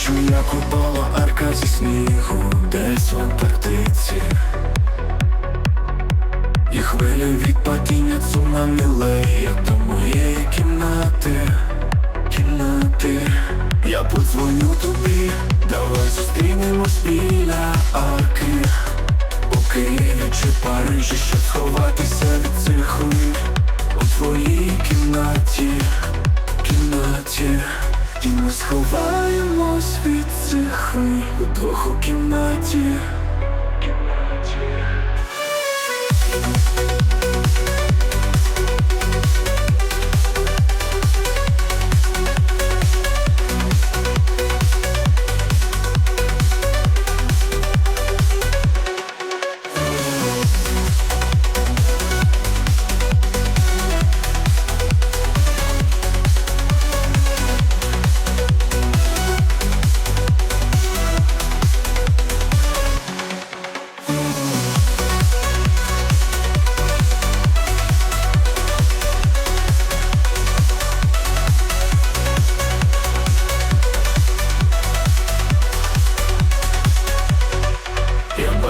бачу, як упала арка зі снігу, десь в Антарктиці І хвиля від падіння цунамі леє до моєї кімнати, кімнати. Я подзвоню тобі, давай зустрінемось біля арки. У Києві чи Парижі, щоб сховатися Сховаємось від цих хвиль двох у кімнаті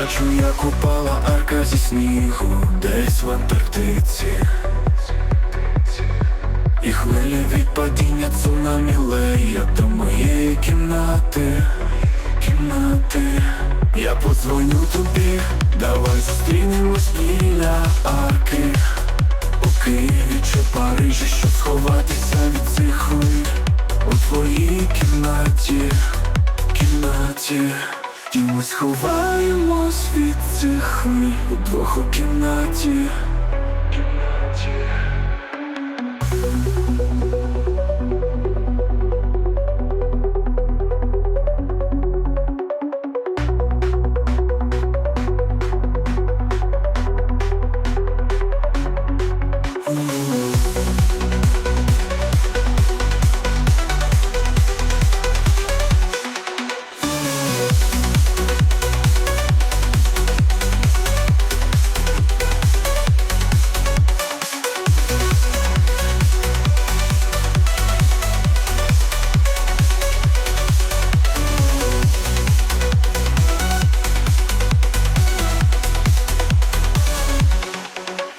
бачу, як упала арка зі снігу, десь в Антарктиці. І хвиля від падіння цунамі леє до моєї кімнати, кімнати. Я подзвоню тобі, давай зустрінемось біля арки. У Києві чи Парижі, щоб сховатися від цих хвиль. У твоїй кімнаті, кімнаті І ми сховаємось від цих хвиль Удвох у кімнаті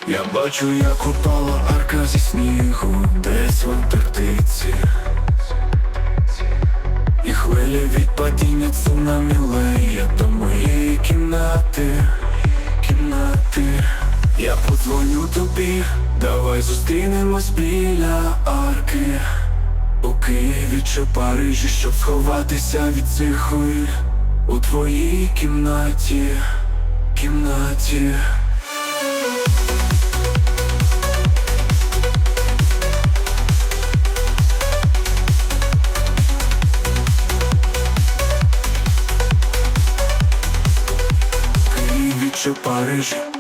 Я бачу, як упала арка зі снігу, десь в Антарктиці. І хвиля від падіння цунамі леє до моєї кімнати, кімнати. Я подзвоню тобі, давай зустрінемось біля арки. У Києві чи Парижі, щоб сховатися від цих хвиль У твоїй кімнаті, кімнаті Києві чи Парижі